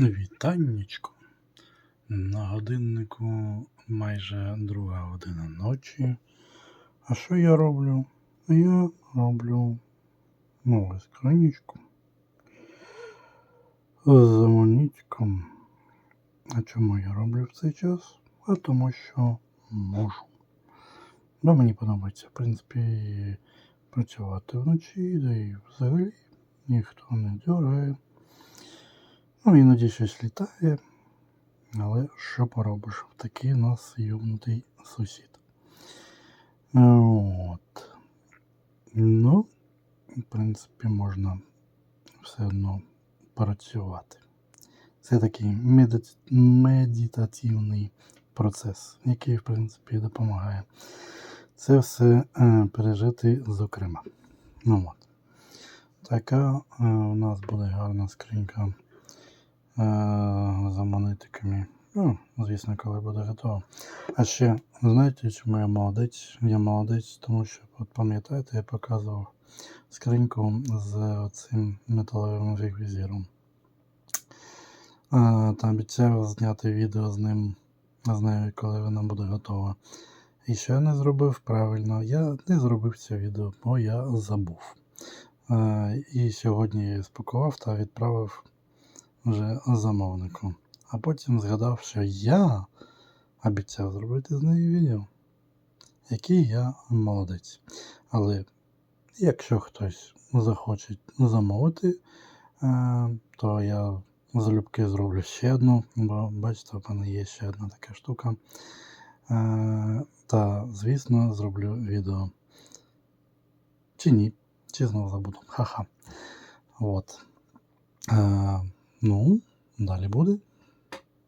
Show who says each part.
Speaker 1: Вітаннячко. На годиннику майже друга година ночі. А що я роблю? Я роблю нову скринічку з амунітком. А чому я роблю в цей час? А тому що можу. Бо мені подобається, в принципі, працювати вночі, да і взагалі ніхто не дьоргає. Ну, іноді щось літає, але що поробиш? Такий у нас юбнутий сусід. Е, От. Ну, в принципі, можна все одно працювати. Це такий медит- медитативний процес, який, в принципі, допомагає це все е, пережити, зокрема. Ну, от. Така е, у нас буде гарна скринька е, з монетиками. Ну, звісно, коли буде готово. А ще, знаєте, чому я молодець? Я молодець, тому що, от пам'ятаєте, я показував скриньку з цим металевим реквізіром. Е, Та обіцяв зняти відео з ним, з нею, коли вона буде готова. І що я не зробив правильно? Я не зробив це відео, бо я забув. Е, І сьогодні я спакував та відправив вже замовнику. А потім згадав, що я обіцяв зробити з нею відео, який я молодець. Але якщо хтось захоче замовити, е, то я залюбки зроблю ще одну, бо бачите, у мене є ще одна така штука. Е, Та, звісно, зроблю відео. Чи ні, чи знову забуду. Ха-ха. От. Ну, далі буде.